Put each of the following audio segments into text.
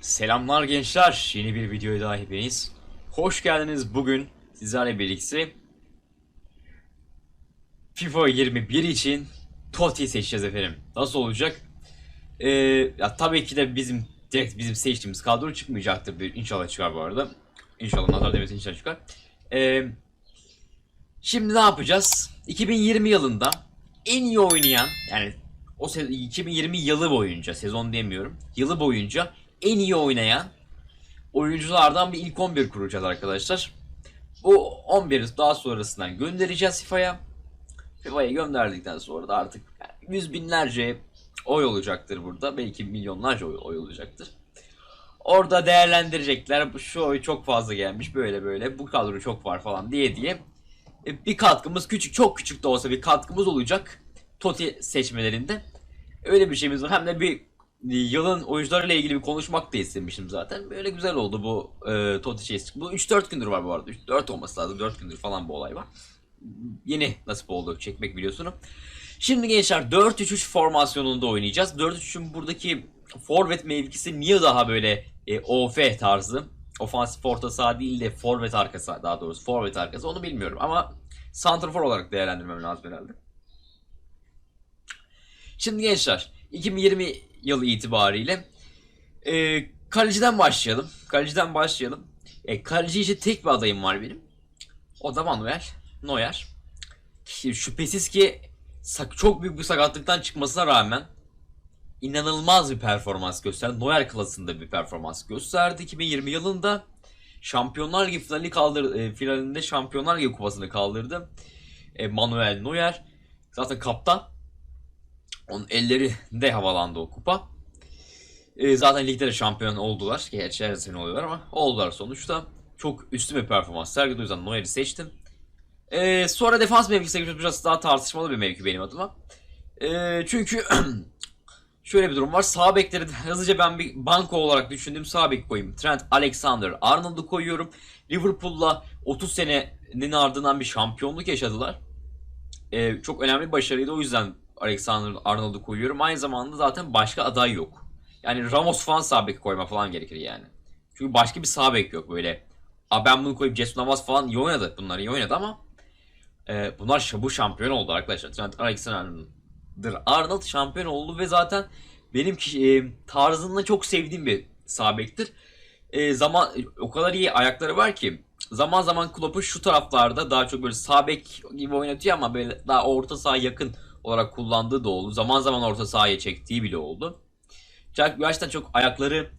Selamlar gençler. Yeni bir videoya daha hepiniz. Hoş geldiniz. Bugün sizlerle birlikte FIFA 21 için TOTI seçeceğiz efendim. Nasıl olacak? Ee, ya tabii ki de bizim direkt bizim seçtiğimiz kadro çıkmayacaktır. Bir- İnşallah çıkar bu arada. İnşallah nazar demesi inşallah çıkar. Ee, şimdi ne yapacağız? 2020 yılında en iyi oynayan yani o se- 2020 yılı boyunca sezon demiyorum. Yılı boyunca en iyi oynayan oyunculardan bir ilk 11 kuracağız arkadaşlar. Bu 11'i daha sonrasından göndereceğiz FIFA'ya. FIFA'ya gönderdikten sonra da artık yüz binlerce oy olacaktır burada. Belki milyonlarca oy, oy olacaktır. Orada değerlendirecekler. Şu oy çok fazla gelmiş böyle böyle. Bu kadro çok var falan diye diye. E, Bir katkımız küçük çok küçük de olsa bir katkımız olacak. Toti seçmelerinde. Öyle bir şeyimiz var. Hem de bir yılın oyuncularıyla ilgili bir konuşmak da istemiştim zaten. Böyle güzel oldu bu e, Toti şey. Bu 3-4 gündür var bu arada. 4 olması lazım. 4 gündür falan bu olay var. Yeni nasip oldu çekmek biliyorsunuz. Şimdi gençler 4-3-3 formasyonunda oynayacağız. 4-3-3'ün buradaki forvet mevkisi niye daha böyle e, OF tarzı? Ofansif orta saha değil de forvet arkası daha doğrusu forvet arkası onu bilmiyorum ama santrafor olarak değerlendirmem lazım herhalde. Şimdi gençler 2020 yılı itibariyle e, kaleciden başlayalım. Kaleciden başlayalım. E, kaleci için tek bir adayım var benim. O da Manuel Neuer. Şüphesiz ki çok büyük bir sakatlıktan çıkmasına rağmen inanılmaz bir performans gösterdi. Neuer klasında bir performans gösterdi 2020 yılında. Şampiyonlar Ligi finali kaldır, e, finalinde Şampiyonlar Ligi kupasını kaldırdı. E, Manuel Neuer zaten kaptan. Onun elleri de havalandı o kupa. E, zaten ligde de şampiyon oldular. Gerçi her sene oluyorlar ama oldular sonuçta. Çok üstün bir performans sergiledi. O yüzden Neuer'i seçtim. E, sonra defans mevkisine geçiyoruz. Biraz daha tartışmalı bir mevki benim adıma. E, çünkü şöyle bir durum var. Sağ bekleri hızlıca ben bir banko olarak düşündüğüm sağ bek koyayım. Trent Alexander-Arnold'u koyuyorum. Liverpool'la 30 senenin ardından bir şampiyonluk yaşadılar. E, çok önemli bir başarıydı. O yüzden Alexander Arnold'u koyuyorum. Aynı zamanda zaten başka aday yok. Yani Ramos falan sağ bek koyma falan gerekir yani. Çünkü başka bir sağ bek yok böyle. A ben bunu koyup Jason Navas falan iyi oynadı. Bunlar iyi oynadı ama e, bunlar şa- bu şampiyon oldu arkadaşlar. Trent Alexander Arnold şampiyon oldu ve zaten benim e, tarzını çok sevdiğim bir sağ bektir. E, zaman o kadar iyi ayakları var ki zaman zaman Klopp'u şu taraflarda daha çok böyle sağ bek gibi oynatıyor ama böyle daha orta saha yakın olarak kullandığı da oldu. Zaman zaman orta sahaya çektiği bile oldu. Jack gerçekten çok ayakları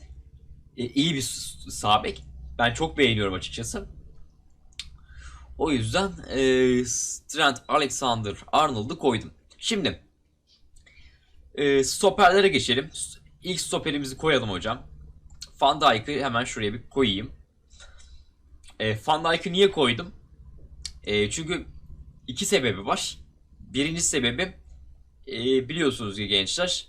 e, iyi bir sağ bek. Ben çok beğeniyorum açıkçası. O yüzden e, Trent Alexander Arnold'u koydum. Şimdi e, stoperlere geçelim. İlk stoperimizi koyalım hocam. Van Dijk'ı hemen şuraya bir koyayım. E, Van Dijk'ı niye koydum? E, çünkü iki sebebi var. Birinci sebebi e, biliyorsunuz ki gençler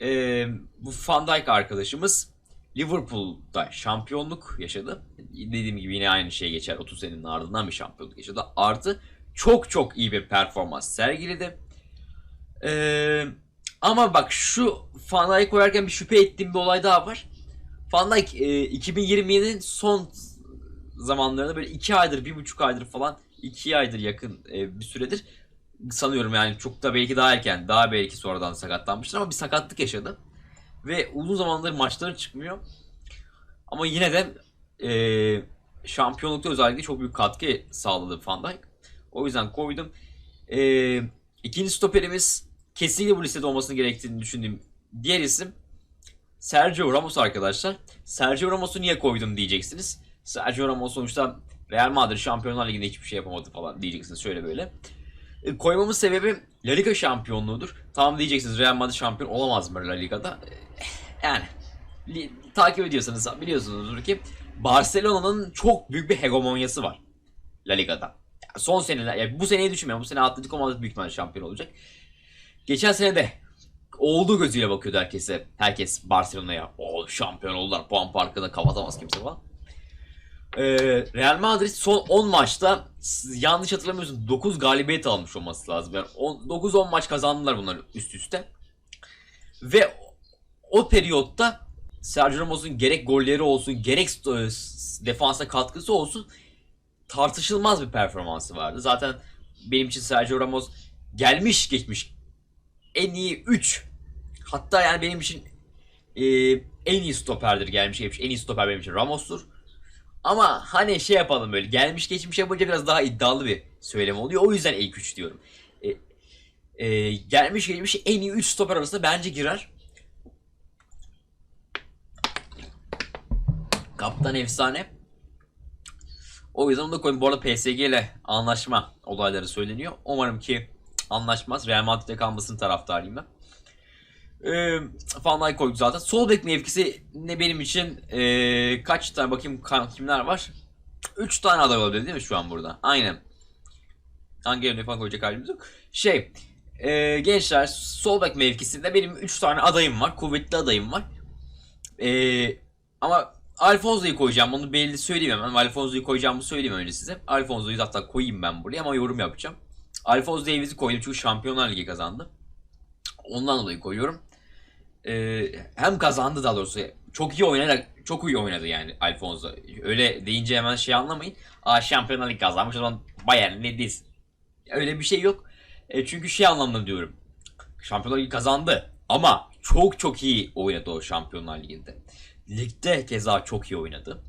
e, bu Van Dijk arkadaşımız Liverpool'da şampiyonluk yaşadı. Dediğim gibi yine aynı şey geçer. 30 senenin ardından bir şampiyonluk yaşadı. Artı çok çok iyi bir performans sergiledi. E, ama bak şu Van Dijk koyarken bir şüphe ettiğim bir olay daha var. Van Dijk e, 2020'nin son zamanlarında böyle 2 aydır, 1,5 aydır falan 2 aydır yakın bir süredir sanıyorum yani çok da belki daha erken, daha belki sonradan sakatlanmıştır ama bir sakatlık yaşadı. Ve uzun zamandır maçları çıkmıyor. Ama yine de e, şampiyonlukta özellikle çok büyük katkı sağladı Van Dijk. O yüzden koydum. E, ikinci stoperimiz kesinlikle bu listede olmasını gerektiğini düşündüğüm diğer isim Sergio Ramos arkadaşlar. Sergio Ramos'u niye koydum diyeceksiniz. Sergio Ramos sonuçta Real Madrid Şampiyonlar Ligi'nde hiçbir şey yapamadı falan diyeceksiniz şöyle böyle. E, koymamın sebebi La Liga şampiyonluğudur. Tamam diyeceksiniz Real Madrid şampiyon olamaz mı La Liga'da? E, Yani takip ediyorsanız biliyorsunuzdur ki Barcelona'nın çok büyük bir hegemonyası var La Liga'da. Yani son seneler, yani bu seneyi düşünmüyorum. Bu sene Atletico Madrid büyük ihtimalle şampiyon olacak. Geçen sene de olduğu gözüyle bakıyordu herkese. Herkes Barcelona'ya. O şampiyon oldular. Puan farkını kapatamaz kimse falan. Ee, Real Madrid son 10 maçta yanlış hatırlamıyorsun 9 galibiyet almış olması lazım. Yani 9-10 maç kazandılar bunlar üst üste. Ve o, periyotta Sergio Ramos'un gerek golleri olsun gerek s- defansa katkısı olsun tartışılmaz bir performansı vardı. Zaten benim için Sergio Ramos gelmiş geçmiş en iyi 3 hatta yani benim için e, en iyi stoperdir gelmiş geçmiş en iyi stoper benim için Ramos'tur. Ama hani şey yapalım böyle gelmiş geçmiş yapınca biraz daha iddialı bir söylem oluyor. O yüzden ilk 3 diyorum. E, e, gelmiş geçmiş en iyi 3 stoper arasında bence girer. Kaptan efsane. O yüzden onu da koyayım. Bu arada PSG ile anlaşma olayları söyleniyor. Umarım ki anlaşmaz. Real Madrid'de kalmasının taraftarıyım ben. Ee, Van Dijk koyduk zaten. Sol bek mevkisi ne benim için ee, kaç tane bakayım ka- kimler var? 3 tane aday olabilir değil mi şu an burada? Aynen. Hangi yerine falan koyacak halimiz yok. Şey, ee, gençler sol bek mevkisinde benim 3 tane adayım var. Kuvvetli adayım var. Ee, ama Alfonso'yu koyacağım. Onu belli söyleyeyim hemen. Alfonso'yu koyacağımı söyleyeyim önce size. Alfonso'yu hatta koyayım ben buraya ama yorum yapacağım. Alfonso Davies'i koydum çünkü Şampiyonlar Ligi kazandı. Ondan dolayı koyuyorum. Ee, hem kazandı daha doğrusu. Çok iyi oynayarak çok iyi oynadı yani Alfonso. Öyle deyince hemen şey anlamayın. Aa Şampiyonlar Ligi kazanmış o zaman Bayern ne diz. Öyle bir şey yok. E, çünkü şey anlamda diyorum. Şampiyonlar Ligi kazandı ama çok çok iyi oynadı o Şampiyonlar Ligi'nde. Ligde keza çok iyi oynadı.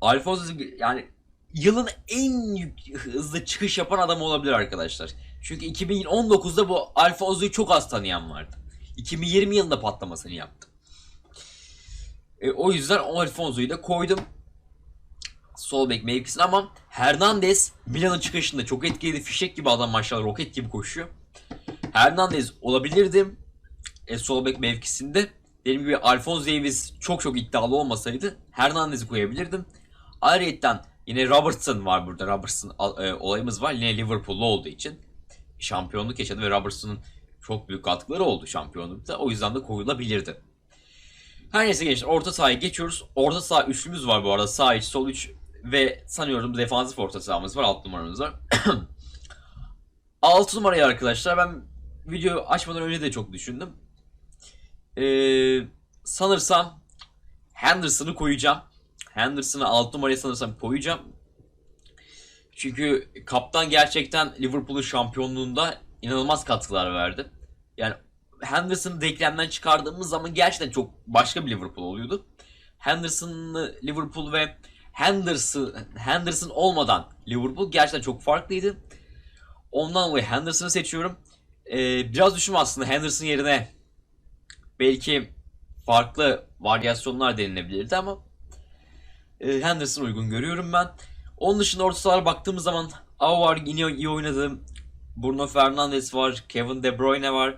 Alfonso yani yılın en hızlı çıkış yapan adam olabilir arkadaşlar. Çünkü 2019'da bu Alfonso'yu çok az tanıyan vardı. 2020 yılında patlamasını yaptı. E, o yüzden Alfonso'yu da koydum. Sol bek mevkisine ama Hernandez Milan'ın çıkışında çok etkiliydi. Fişek gibi adam maşallah roket gibi koşuyor. Hernandez olabilirdim. E, sol bek mevkisinde. Dediğim gibi Alphonso Davies çok çok iddialı olmasaydı Hernandez'i koyabilirdim. Ayrıca yine Robertson var burada. Robertson e, olayımız var. Yine Liverpool'lu olduğu için şampiyonluk yaşadı ve Robertson'ın çok büyük katkıları oldu şampiyonlukta. O yüzden de koyulabilirdi. Her neyse gençler orta sahaya geçiyoruz. Orta saha üçlümüz var bu arada. Sağ iç, sol üç ve sanıyorum defansif orta sahamız var. Alt numaramız var. 6 numarayı arkadaşlar ben video açmadan önce de çok düşündüm. Ee, sanırsam Henderson'ı koyacağım. Henderson'ı 6 numaraya sanırsam koyacağım. Çünkü kaptan gerçekten Liverpool'un şampiyonluğunda inanılmaz katkılar verdi. Yani Henderson'ı denklemden çıkardığımız zaman gerçekten çok başka bir Liverpool oluyordu. Henderson'lı Liverpool ve Henderson Henderson olmadan Liverpool gerçekten çok farklıydı. Ondan dolayı Henderson'ı seçiyorum. Ee, biraz düşün aslında Henderson yerine belki farklı varyasyonlar denilebilirdi ama e, Henderson uygun görüyorum ben. Onun dışında orta sahalara baktığımız zaman Av var yine iyi oynadı. Bruno Fernandes var, Kevin De Bruyne var,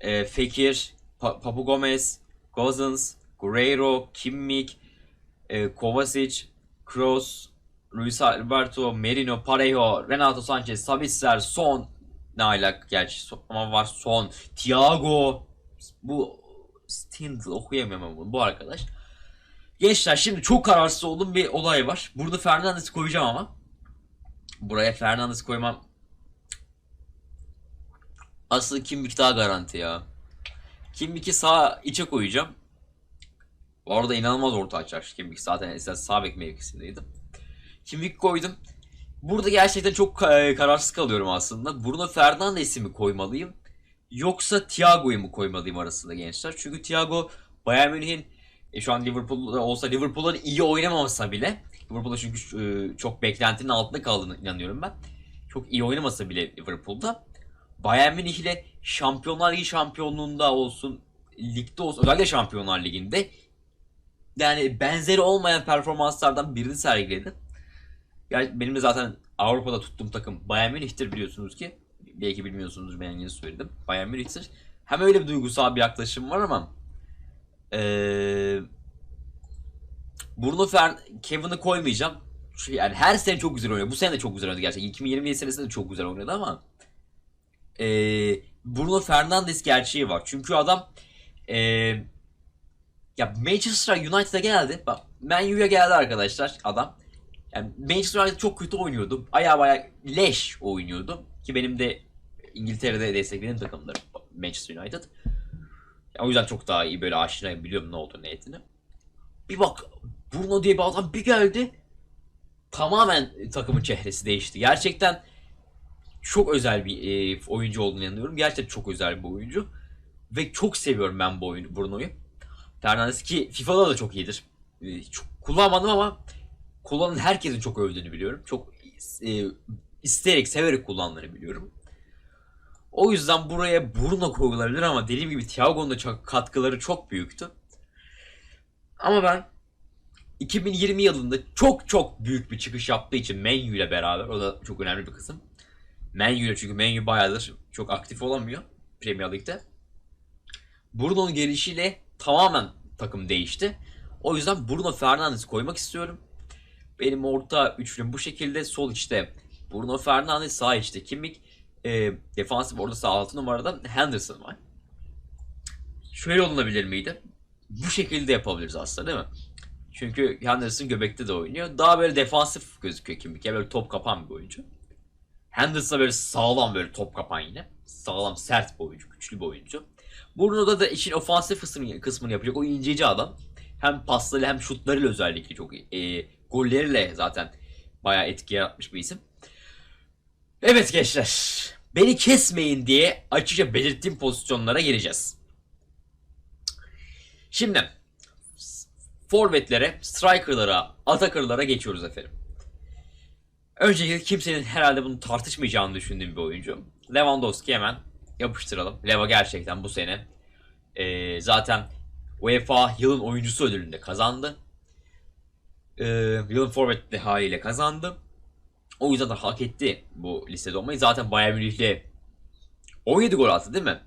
e, Fekir, pa- Papu Gomez, Gozens, Guerreiro, Kimmich, e, Kovacic, Kroos, Luis Alberto, Merino, Parejo, Renato Sanchez, Sabitzer, Son, ne alak gerçi ama var Son, Thiago, bu Stindl okuyamıyorum bunu, bu arkadaş. Gençler şimdi çok kararsız olduğum bir olay var. Burada Fernandes'i koyacağım ama. Buraya Fernandes koymam. Asıl Kimmich daha garanti ya. Kimmich'i sağ içe koyacağım. Orada inanılmaz orta açar Kimmich. Zaten esas sağ bek mevkisindeydim. Kimmich koydum. Burada gerçekten çok ka- kararsız kalıyorum aslında. Bruno Fernandes'i mi koymalıyım? Yoksa Thiago'yu mu koymalıyım arasında gençler? Çünkü Thiago Bayern Münih'in e, şu an Liverpool'da olsa Liverpool'un iyi oynamamasa bile Liverpool'da çünkü e, çok beklentinin altında kaldığını inanıyorum ben. Çok iyi oynamasa bile Liverpool'da Bayern Münih ile Şampiyonlar Ligi şampiyonluğunda olsun, ligde olsun, özellikle Şampiyonlar Ligi'nde yani benzeri olmayan performanslardan birini sergiledi. Yani benim de zaten Avrupa'da tuttuğum takım Bayern Münih'tir biliyorsunuz ki. Belki bilmiyorsunuz ben yeni söyledim. Bayern Münih'tir. Hem öyle bir duygusal bir yaklaşım var ama ee, Bruno Fern Kevin'i koymayacağım. Çünkü Yani her sene çok güzel oynuyor. Bu sene de çok güzel oynadı gerçekten. 2020 senesinde de çok güzel oynadı ama ee, Bruno Fernandes gerçeği var. Çünkü adam ee, ya Manchester United'a geldi. Bak Man U'ya geldi arkadaşlar adam. Yani Manchester United çok kötü oynuyordu. Baya baya leş oynuyordu. Ki benim de İngiltere'de desteklediğim takımdır Manchester United. Ya o yüzden çok daha iyi böyle aşinayım biliyorum ne olduğunu niyetini. Bir bak Bruno diye bir adam bir geldi. Tamamen takımın çehresi değişti. Gerçekten çok özel bir e, oyuncu olduğunu inanıyorum. Gerçekten çok özel bir oyuncu. Ve çok seviyorum ben bu oyunu Bruno'yu. Fernandes ki FIFA'da da çok iyidir. E, çok kullanmadım ama kullanan herkesin çok övdüğünü biliyorum. Çok e, isteyerek, severek kullandığını biliyorum. O yüzden buraya Bruno koyulabilir ama dediğim gibi Thiago'nun da çok, katkıları çok büyüktü. Ama ben 2020 yılında çok çok büyük bir çıkış yaptığı için Man U ile beraber o da çok önemli bir kısım. Man çünkü Man U bayağıdır çok aktif olamıyor Premier Lig'de. Bruno'nun gelişiyle tamamen takım değişti. O yüzden Bruno Fernandes koymak istiyorum. Benim orta üçlüm bu şekilde. Sol içte Bruno Fernandes, sağ içte Kimmich. E, defansif orada sağ altı numarada Henderson var. Şöyle olunabilir miydi? Bu şekilde yapabiliriz aslında değil mi? Çünkü Henderson göbekte de oynuyor. Daha böyle defansif gözüküyor Kimmich. Böyle top kapan bir oyuncu. Henderson böyle sağlam böyle top kapan yine. Sağlam sert bir oyuncu. Güçlü bir oyuncu. Bruno'da da işin ofansif kısmını, yapacak. O inceci adam. Hem paslarıyla hem şutlarıyla özellikle çok iyi. E, golleriyle zaten bayağı etki yaratmış bir isim. Evet gençler. Beni kesmeyin diye açıkça belirttiğim pozisyonlara gireceğiz. Şimdi forvetlere, strikerlara, atakerlara geçiyoruz efendim. Öncelikle kimsenin herhalde bunu tartışmayacağını düşündüğüm bir oyuncu. Lewandowski hemen yapıştıralım. Leva gerçekten bu sene e, zaten UEFA yılın oyuncusu ödülünü de kazandı. E, yılın forvet haliyle kazandı. O yüzden de hak etti bu listede olmayı. Zaten Bayern Münih'le 17 gol attı değil mi?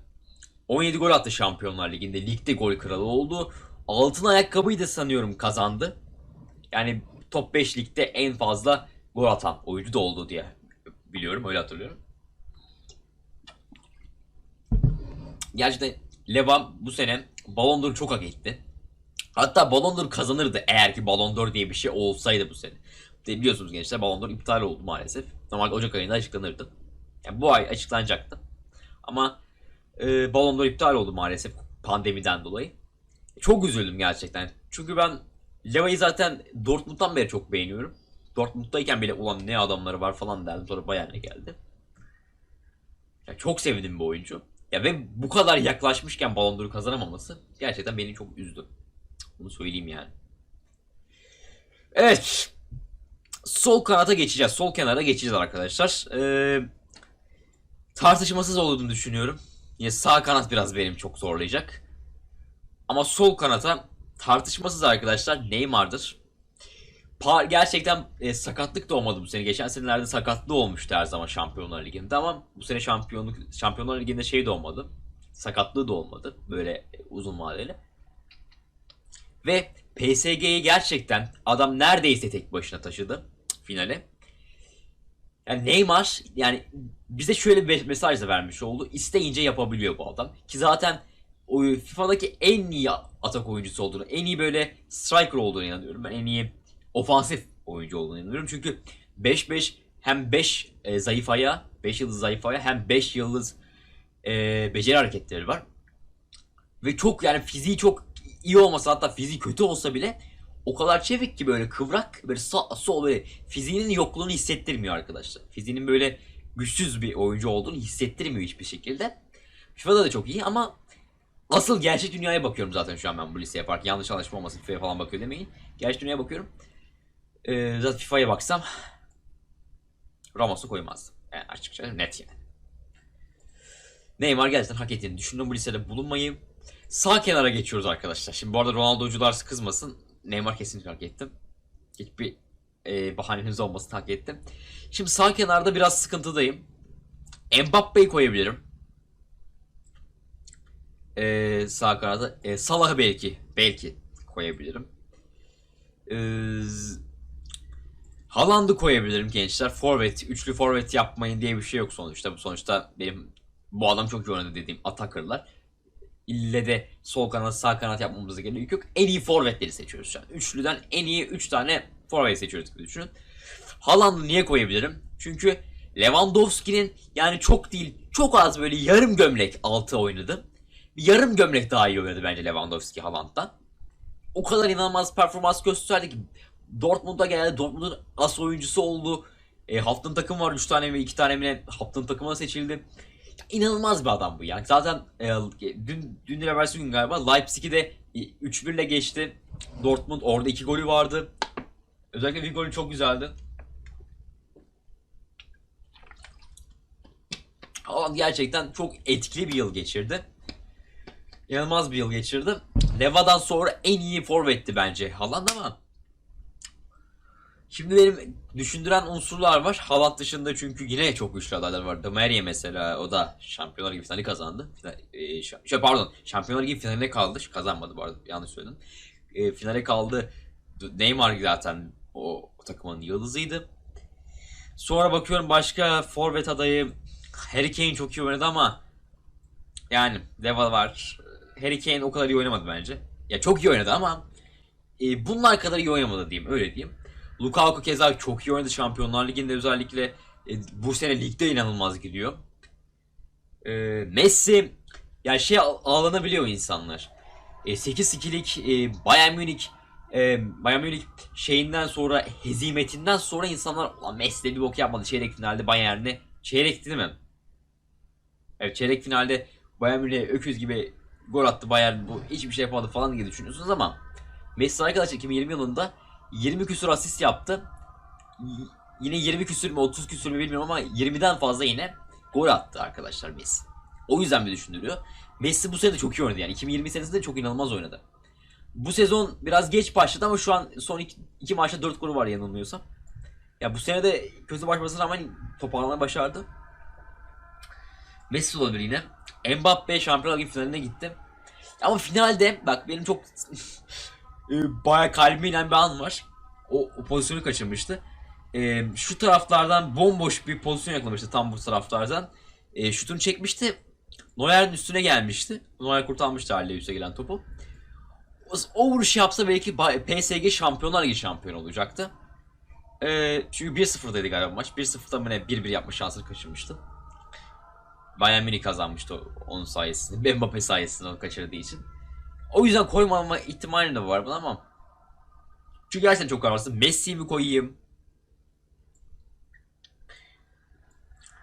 17 gol attı Şampiyonlar Ligi'nde. Ligde gol kralı oldu. Altın ayakkabıyı da sanıyorum kazandı. Yani top 5 ligde en fazla gol atan oyuncu da oldu diye biliyorum. Öyle hatırlıyorum. Gerçekten Levan bu sene Ballon d'Or'u çok hak etti. Hatta Ballon d'Or kazanırdı eğer ki Ballon d'Or diye bir şey olsaydı bu sene. De biliyorsunuz gençler Ballon d'Or iptal oldu maalesef. Normalde Ocak ayında açıklanırdı. Yani bu ay açıklanacaktı. Ama e, Ballon d'Or iptal oldu maalesef pandemiden dolayı. Çok üzüldüm gerçekten. Çünkü ben Leva'yı zaten Dortmund'dan beri çok beğeniyorum. Dortmund'dayken bile ulan ne adamları var falan derdim. Sonra Bayern'e geldi. Ya çok sevdim bu oyuncu. Ya ve bu kadar yaklaşmışken Ballon d'Or'u kazanamaması gerçekten beni çok üzdü. Bunu söyleyeyim yani. Evet. Sol kanata geçeceğiz. Sol kenara geçeceğiz arkadaşlar. Ee, tartışmasız olduğunu düşünüyorum. Yine sağ kanat biraz benim çok zorlayacak. Ama sol kanata tartışmasız arkadaşlar Neymar'dır. Pa- gerçekten e, sakatlık da olmadı bu sene. Geçen senelerde sakatlığı olmuştu her zaman Şampiyonlar Ligi'nde ama bu sene şampiyonluk Şampiyonlar Ligi'nde şey de olmadı. Sakatlığı da olmadı böyle e, uzun vadeli. Ve PSG'yi gerçekten adam neredeyse tek başına taşıdı finale. Yani Neymar yani bize şöyle bir mesaj da vermiş oldu. İsteyince yapabiliyor bu adam. Ki zaten o FIFA'daki en iyi atak oyuncusu olduğunu, en iyi böyle striker olduğunu inanıyorum. Ben en iyi ofansif oyuncu olduğunu inanıyorum. Çünkü 5-5 hem 5 e, zayıf ayağı, 5 yıldız zayıf ayağı hem 5 yıldız e, beceri hareketleri var. Ve çok yani fiziği çok iyi olmasa hatta fiziği kötü olsa bile o kadar çevik ki böyle kıvrak böyle sağ sol böyle fiziğinin yokluğunu hissettirmiyor arkadaşlar. Fiziğinin böyle güçsüz bir oyuncu olduğunu hissettirmiyor hiçbir şekilde. FIFA'da da çok iyi ama asıl gerçek dünyaya bakıyorum zaten şu an ben bu liste yaparken. Yanlış anlaşma olmasın FIFA'ya falan bakıyor demeyin. Gerçek dünyaya bakıyorum. Ee, zaten FIFA'ya baksam Ramos'u koymazdım. Yani açıkça net yani. Neymar gerçekten hak ettiğini düşünüyorum bu listede bulunmayı. Sağ kenara geçiyoruz arkadaşlar. Şimdi bu arada Ronaldo'cular kızmasın. Neymar kesinlikle hak ettim. Hiçbir e, bahaneniz olmasın hak ettim. Şimdi sağ kenarda biraz sıkıntıdayım. Mbappe'yi koyabilirim. E, sağ kanada. E, Salah'ı belki. Belki koyabilirim. E, Haaland'ı koyabilirim gençler. Forvet, üçlü forvet yapmayın diye bir şey yok sonuçta. Bu sonuçta benim bu adam çok iyi oynadı dediğim atakırlar. İlle de sol kanat sağ kanat yapmamıza gerek yok. En iyi forvetleri seçiyoruz şu an. Üçlüden en iyi 3 tane forvet seçiyoruz gibi düşünün. Haaland'ı niye koyabilirim? Çünkü Lewandowski'nin yani çok değil çok az böyle yarım gömlek altı oynadı. yarım gömlek daha iyi oynadı bence Lewandowski Haaland'dan. O kadar inanılmaz performans gösterdi ki Dortmund'a geldi. Dortmund'un as oyuncusu oldu. E, haftanın takım var 3 tane mi 2 tane mi ne haftanın takımına seçildi. Ya, inanılmaz bir adam bu yani. Zaten e, dün dün evvelsi gün galiba Leipzig'i de 3-1 ile geçti. Dortmund orada 2 golü vardı. Özellikle bir golü çok güzeldi. Haaland gerçekten çok etkili bir yıl geçirdi. İnanılmaz bir yıl geçirdi. Leva'dan sonra en iyi forvetti bence Haaland ama Şimdi benim düşündüren unsurlar var. Haaland dışında çünkü yine çok güçlü adaylar var. Demaria mesela o da Şampiyonlar Ligi finali kazandı. Final, e, şey, pardon Şampiyonlar Ligi finaline kaldı. Kazanmadı arada yanlış söyledim. E, finale kaldı. Neymar zaten o, o takımın yıldızıydı. Sonra bakıyorum başka forvet adayı Harry Kane çok iyi oynadı ama yani Deva var. Harry Kane o kadar iyi oynamadı bence. Ya çok iyi oynadı ama e, bunlar kadar iyi oynamadı diyeyim öyle diyeyim. Lukaku keza çok iyi oynadı Şampiyonlar Ligi'nde özellikle e, bu sene ligde inanılmaz gidiyor. E, Messi yani şey ağ- ağlanabiliyor insanlar. E, 8-2'lik e, Bayern Münih e, Bayern Münih şeyinden sonra hezimetinden sonra insanlar Ulan Messi bir bok yapmadı çeyrek finalde Bayern'e çeyrek değil mi? Evet çeyrek finalde Bayern Münih'e öküz gibi gol attı Bayern bu hiçbir şey yapamadı falan diye düşünüyorsunuz ama Messi arkadaşlar 2020 yılında 20 küsur asist yaptı. Yine 20 küsür mü 30 küsür mü bilmiyorum ama 20'den fazla yine gol attı arkadaşlar Messi. O yüzden bir düşündürüyor. Messi bu sene de çok iyi oynadı yani. 2020 senesinde çok inanılmaz oynadı. Bu sezon biraz geç başladı ama şu an son iki, maçta 4 golü var yanılmıyorsam. Ya bu sene de kötü başlamasına rağmen toparlamayı başardı. Messi olabilir yine. Mbappe Şampiyonlar Ligi finaline gitti. Ama finalde bak benim çok e, bayağı kalbime inen bir an var. O, o pozisyonu kaçırmıştı. E, şu taraflardan bomboş bir pozisyon yakalamıştı tam bu taraflardan. E, şutunu çekmişti. Neuer'in üstüne gelmişti. Neuer kurtarmıştı haliyle üste gelen topu. O, o vuruş yapsa belki PSG Şampiyonlar Ligi şampiyon olacaktı. E, çünkü 1-0'daydı galiba maç. 1-0'da mı ne 1-1 yapma şansını kaçırmıştı. Bayern Münih kazanmıştı onun sayesinde. Mbappe sayesinde onu kaçırdığı için. O yüzden koymama ihtimali de var buna ama çünkü gerçekten çok kararsız. Messi'yi mi koyayım?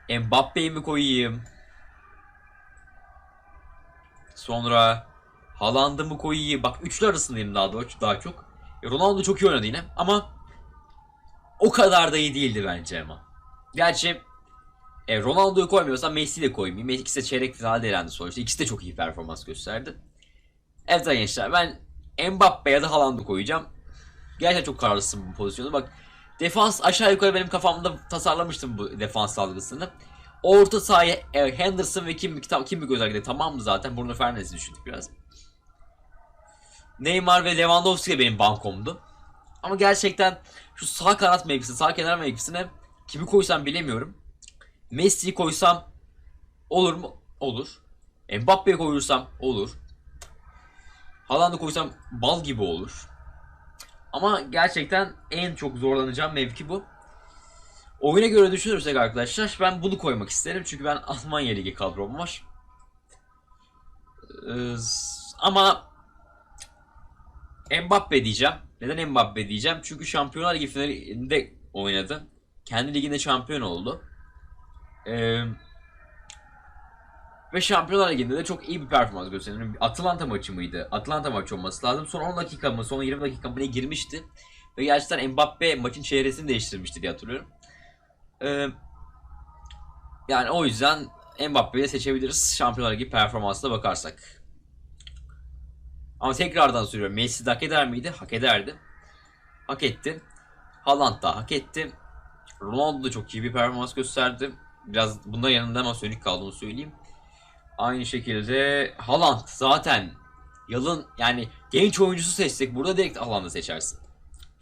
Mbappe'yi mi koyayım? Sonra Haaland'ı mı koyayım? Bak üçlü arasındayım daha doğrusu daha çok. E, Ronaldo çok iyi oynadı yine ama o kadar da iyi değildi bence ama. Gerçi e, Ronaldo'yu koymuyorsam Messi'yi de koymayayım. İkisi de çeyrek finalde elendi sonuçta. İkisi de çok iyi performans gösterdi. Evet gençler ben Mbappe ya da Haaland'ı koyacağım. Gerçekten çok kararsızım bu pozisyonu. Bak defans aşağı yukarı benim kafamda tasarlamıştım bu defans algısını. Orta sahaya Henderson ve Kimmich, tam, Kimmich özellikle tamam mı zaten? Bruno Fernandes'i düşündük biraz. Neymar ve Lewandowski de benim bankomdu. Ama gerçekten şu sağ kanat mevkisi, sağ kenar mevkisine kimi koysam bilemiyorum. Messi'yi koysam olur mu? Olur. Mbappe'yi koyursam olur. Haaland'ı koysam bal gibi olur. Ama gerçekten en çok zorlanacağım mevki bu. Oyuna göre düşünürsek arkadaşlar ben bunu koymak isterim. Çünkü ben Almanya Ligi kadrom var. Ee, ama Mbappe diyeceğim. Neden Mbappe diyeceğim? Çünkü Şampiyonlar Ligi finalinde oynadı. Kendi liginde şampiyon oldu. Ee, ve Şampiyonlar Ligi'nde de çok iyi bir performans gösterdi. Atlanta maçı mıydı? Atlanta maçı olması lazım. Son 10 dakika mı, son 20 dakika mı ne girmişti. Ve gerçekten Mbappe maçın çeyresini değiştirmişti diye hatırlıyorum. Ee, yani o yüzden Mbappe'yi de seçebiliriz Şampiyonlar Ligi performansına bakarsak. Ama tekrardan söylüyorum. Messi de hak eder miydi? Hak ederdi. Hak etti. Haaland da hak etti. Ronaldo da çok iyi bir performans gösterdi. Biraz bundan yanında ama sönük kaldığını söyleyeyim. Aynı şekilde Haaland zaten yılın yani genç oyuncusu seçsek burada direkt Haaland'ı seçersin.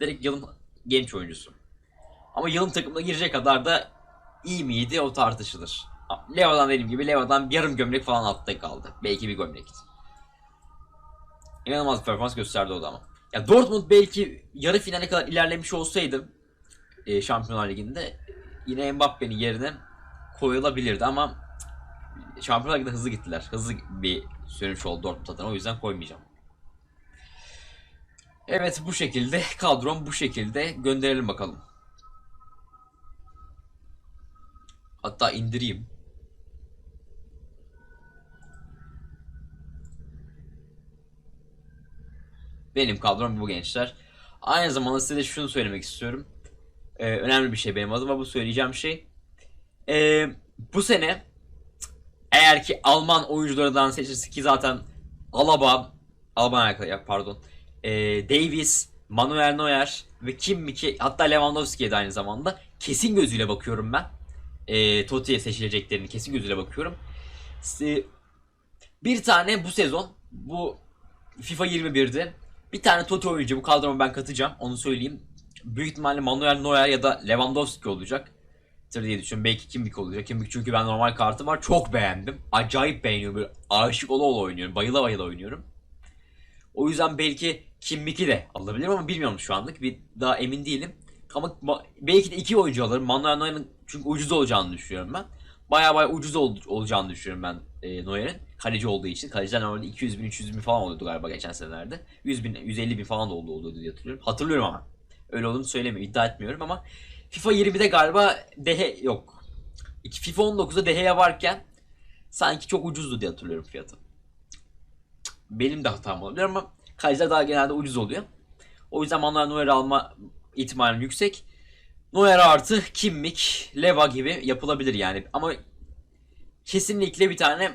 Direkt yılın genç oyuncusu. Ama yılın takımına girecek kadar da iyi miydi o tartışılır. Leo'dan dediğim gibi Leo'dan yarım gömlek falan altta kaldı. Belki bir gömlek. İnanılmaz bir performans gösterdi o da ama. Ya Dortmund belki yarı finale kadar ilerlemiş olsaydı e, Şampiyonlar Ligi'nde yine Mbappe'nin yerine koyulabilirdi ama Şampiyonlar Ligi'nde hızlı gittiler. Hızlı bir sürüş oldu Dortmund adına. O yüzden koymayacağım. Evet bu şekilde. Kadrom bu şekilde. Gönderelim bakalım. Hatta indireyim. Benim kadrom bu gençler. Aynı zamanda size de şunu söylemek istiyorum. Ee, önemli bir şey benim adıma bu söyleyeceğim şey. Ee, bu sene eğer ki Alman oyunculardan seçilirse ki zaten Alaba, ayakları pardon. Ee, Davis, Manuel Neuer ve Kim Mickey hatta Lewandowski'ye de aynı zamanda kesin gözüyle bakıyorum ben. Ee, Totti'ye seçileceklerini kesin gözüyle bakıyorum. Ee, bir tane bu sezon bu FIFA 21'de bir tane Totti oyuncu bu kadroma ben katacağım onu söyleyeyim. Büyük ihtimalle Manuel Neuer ya da Lewandowski olacak diye düşünüyorum. Belki Kimmich olacak. Kimmich çünkü ben normal kartım var. Çok beğendim. Acayip beğeniyorum. Böyle aşık ola ola oynuyorum. Bayıla bayıla oynuyorum. O yüzden belki Kimmich'i de alabilirim ama bilmiyorum şu anlık. Bir daha emin değilim. Ama ma- belki de iki oyuncu alırım. Manuel Neuer'in çünkü ucuz olacağını düşünüyorum ben. Baya baya ucuz ol- olacağını düşünüyorum ben e, Neuer'in. Kaleci olduğu için. Kaleciden normalde 200 bin 300 bin falan oluyordu galiba geçen senelerde. 100 bin 150 bin falan da oldu oluyordu diye hatırlıyorum. Hatırlıyorum ama. Öyle olduğunu söylemiyorum. iddia etmiyorum ama FIFA 20'de galiba Dehe yok. FIFA 19'da Dehe'ye varken sanki çok ucuzdu diye hatırlıyorum fiyatı. Benim de hatam olabilir ama kaleciler daha genelde ucuz oluyor. O yüzden Manuel Neuer'i alma ihtimalim yüksek. Neuer artı Kimmich, Leva gibi yapılabilir yani. Ama kesinlikle bir tane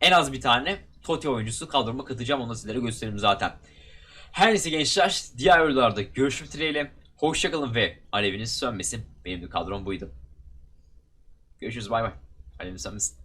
en az bir tane Totti oyuncusu kadroma katacağım. Onu sizlere gösteririm zaten. Her neyse gençler diğer videolarda görüşmek dileğiyle. Hoşçakalın ve aleviniz sönmesin. Benim de kadrom buydu. Görüşürüz bay bay. Aleviniz sönmesin.